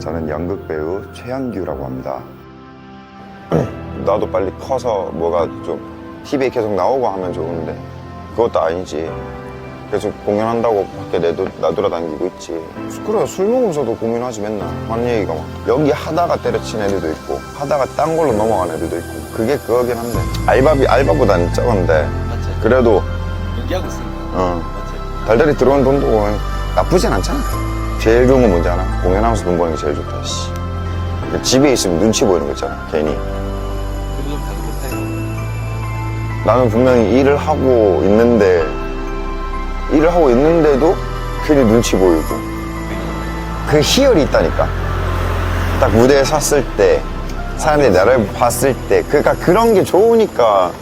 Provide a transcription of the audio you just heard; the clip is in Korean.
저는 연극 배우 최양규라고 합니다. 나도 빨리 커서 뭐가 좀 TV에 계속 나오고 하면 좋은데 그것도 아니지. 계속 공연한다고 밖에 내도, 나돌아다니고 있지. 그래, 술 먹으면서도 공연하지 맨날. 한 얘기가 막. 여기 하다가 때려친 애들도 있고, 하다가 딴 걸로 넘어간 애들도 있고. 그게 그거긴 한데. 알바비, 알바보다는 적은데. 맞지? 그래도, 연기하고 있으니까. 어, 맞지? 달달이 들어오는 돈도 나쁘진 않잖아. 제일 좋은 건 뭔지 알아? 공연하면서 돈 버는 게 제일 좋다, 씨. 집에 있으면 눈치 보이는 거 있잖아, 괜히. 나는 분명히 일을 하고 있는데, 일을 하고 있는데도 괜히 눈치 보이고. 그 희열이 있다니까. 딱 무대에 섰을 때, 사람들이 나를 봤을 때, 그러니까 그런 게 좋으니까